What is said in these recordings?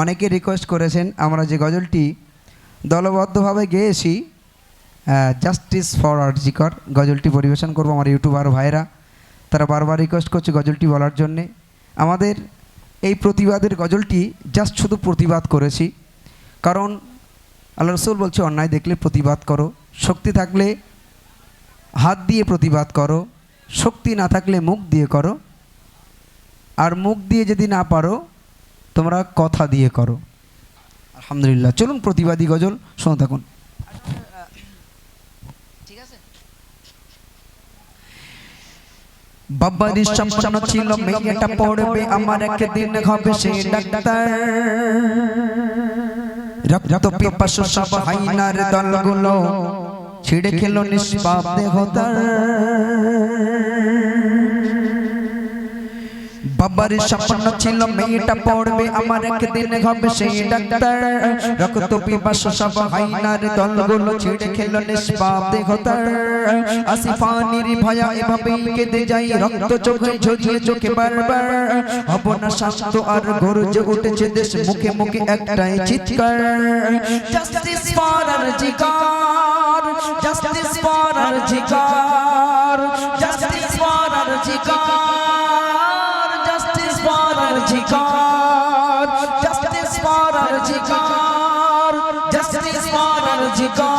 অনেকে রিকোয়েস্ট করেছেন, আমরা যে গজলটি দলবদ্ধভাবে গেয়েছি জাস্টিস ফর আরজিকর গজলটি পরিবেশন করব আমার ইউটিউবার ভাইরা তারা বারবার রিকোয়েস্ট করছে গজলটি বলার জন্যে। আমাদের এই প্রতিবাদের গজলটি জাস্ট শুধু প্রতিবাদ করেছি। কারণ আল্লাহ রসুল বলছে, অন্যায় দেখলে প্রতিবাদ করো। শক্তি থাকলে হাত দিয়ে প্রতিবাদ করো। শক্তি না থাকলে মুখ দিয়ে করো। আর মুখ দিয়ে যদি না পারো তোমরা কথা দিয়ে করো। আলহামদুলিল্লাহ। চলুন প্রতিবাদী গজল শুনে থাকুন। বাবার স্বপ্ন ছিল মেয়েটা পড়বে আমার একদিন হবে সে ডাক্তার। রক্ত পিপাসু সব হাইনার দলগুলো ছিঁড়ে খেলো নিষ্পাপ দেহতার। বাবার স্বপ্ন ছিল মেয়েটা পড়বে, আমার একদিন হবে সেই ডাক্তার। রক্ত পিপাসু সব হাইনার দলগুলো ছিঁড়ে খেলো নিষ্পাপ দেহতার। আসিফানির ভয়া এভাবে কেঁদে যাই রক্ত চোখে ঝরিয়ে চোখে বারবার। হব না শান্ত আর গরজে উঠেছে দেশ, মুখে মুখে একটাই চিৎকার। Justice for RG Kar justice for RG Kar justice for RG Kar justice Justice for Justice for Justice for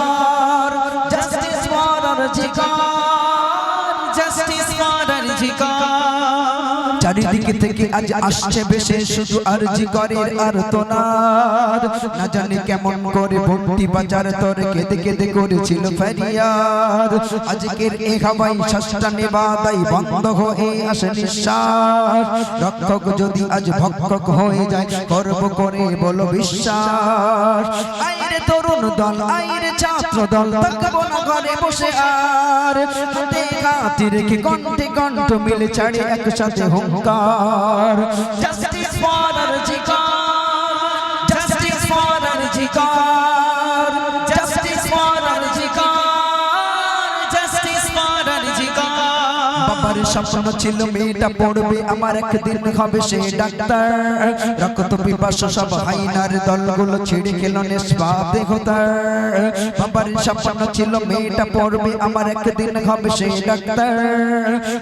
চারিদিকে থেকে আজ আসছে বেশে শুধু আরজি করের আর তোনার না জানি কেমন করে ভর্তি বাজার তোর কেঁদে কেঁদে করেছিল ফেরিয়ার আজকের এ হাওয়াই শ্বাসটা নেবাদাই বন্ধ হয়ে আসে নিঃশ্বাস। রক্ষক যদি আজ ভক্ষক হয়ে যায় গর্ব করে বলো বিশ্বাস। আইরে তরুণ দল, আইরে ছাত্র দল থাকব না ঘরে বসে আর। হাতে হাতে রেখে কণ্ঠে কণ্ঠ মিলে ছাড়ে একসাথে হুঙ্কার? Justice for RG Kar justice for RG Kar বাবার স্বপ্ন ছিল মেয়েটা পড়বে, আমার একদিন হবে সে ডাক্তার। রক্ত পিপাসু সব হাইনার দলগুলো ছিঁড়ে খেলো নিষ্পাপ দেহতার। বাবার স্বপ্ন ছিল মেয়েটা পড়বে, আমার একদিন হবে সে ডাক্তার।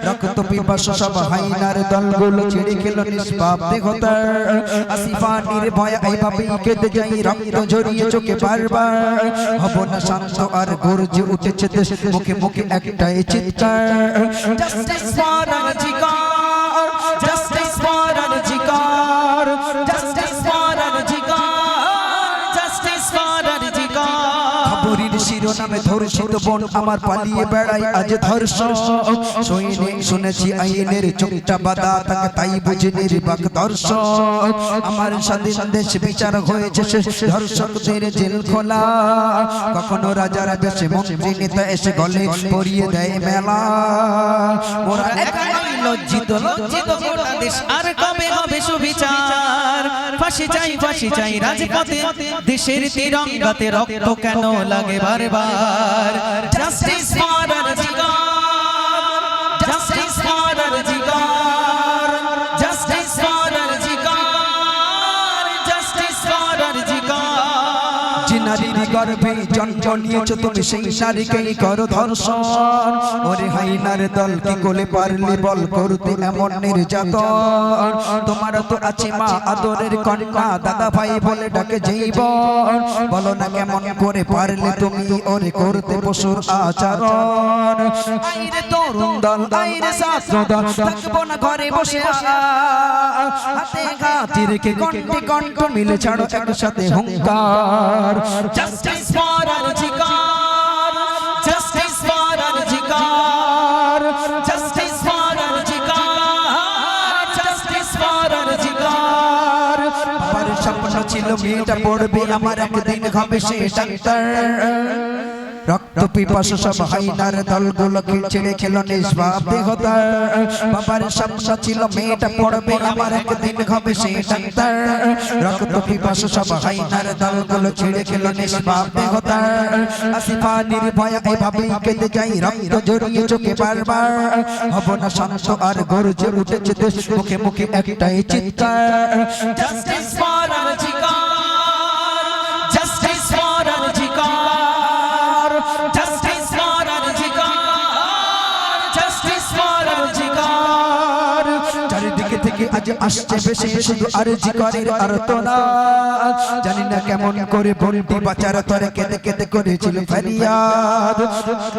রক্ত পিপাসু সব হাইনার দলগুলো ছিঁড়ে খেলো নিষ্পাপ দেহতার। আসিফা নির্ভয় এইভাবেই কেঁদে যাই, রক্ত ঝরিয়ে চোখে বারবার। হব না শান্ত আর গর্জে উঠেছে দেশ, মুখে মুখে একটাই চিৎকার। জাস্টিস শিরোনামে ধর্ষিত বোন আমার পালিয়ে বেড়াই আজ ধর্ষণ। শুনে শুনেছি আইনের চোখটা বাদা তাকে তাই বুঝে নির্বাক দর্শন আমার সাথে দেশ বিচার হয়েছে ধর্ষকদের জেল খোলা কখনো রাজার বেশে মন্ত্রী নেতা এসে গলে পরিয়ে দেয় মেলা। মোরা লজ্জিত লজ্জিত গোটা দেশ। আর কবে হবে? ফাঁসি চাই ফাঁসি চাই রাজপথে। দেশের তিরঙ্গাতে রক্ত কেন লাগে বারবার? জাস্টিস ফর আরজিকার গর্ভে জন্ম নিয়েছো তুমি, সেই নারীকেই করো ধর্ষণ। ওরে হাইনার দল, কি কোলে পারলে বল করতে এমন নির্যাতন? তোমার তো আছে মা আদরের কন্যা দাদা ভাই বলে ডাকে জীবন। বলো না কেমন করে পারলে তুমি ওরে করতে পশুর আচরণ? আইরে তরুণ দল, আইরে ছাত্র দল, থাকব না ঘরে বসে হাতে হাতে রেখে কণ্ঠে কণ্ঠ মিলে ছাড়ো একসাথে হুঙ্কার। Justice for RG Kar justice for RG Kar justice for RG Kar justice for RG Kar আমার স্বপ্ন ছিল মেয়েটা পড়বে, আমার একদিন হবে সে ডাক্তার। রক্ত পিপাসু সব হাইনার দলগুলো ছেড়ে খেলো নিষ্পাপ দেহতার বাবার স্বপ্ন ছিল মেয়েটা পড়বে, আমার একদিন হবে সে ডাক্তার। রক্ত পিপাসু সব হাইনার দলগুলো ছেড়ে খেলো নিষ্পাপ দেহতার আসিফা নির্ভয় এভাবেই কেঁদে যাই রক্ত জড়িয়ে চোখে বারবার। হব না শান্ত আর গর্জে উঠেছে দেশ, মুখে মুখে একটাই চিৎকার। জাস্টিস ফর আজ আসছে বেশি শুধু আরজি করে আর তো না জানি না কেমন করে বলবি বাচার তরে কেঁদে কেঁদে করেছিল ফরিয়াদ।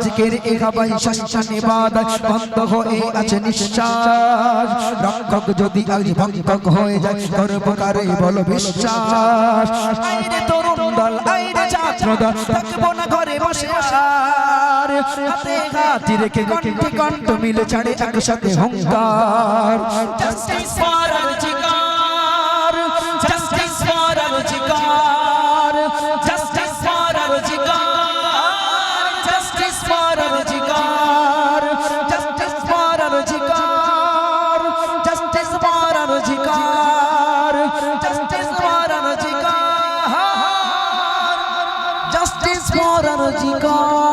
জিকের এ হাবাই শাসানে বাদ বন্ধ হয়ে আছে নিঃশ্বাস। রক্ষক যদি আজ ভক্ষক হয়ে যায় করব কারে বল বিশ্বাস। আইরে তরুণ দল আইরে ছাত্র দল থাকব না ঘরে বসে। আর হাতে হাত রেখে কণ্ঠে কণ্ঠ মিলে ছাড়ে একসাথে হুঙ্কার। জাস্টিস ফর অধিকার জাস্টিস ফর অধিকার জাস্টিস ফর অধিকার জাস্টিস ফর অধিকার জাস্টিস ফর অধিকার জাস্টিস ফর অধিকার জাস্টিস ফর জাস্টিস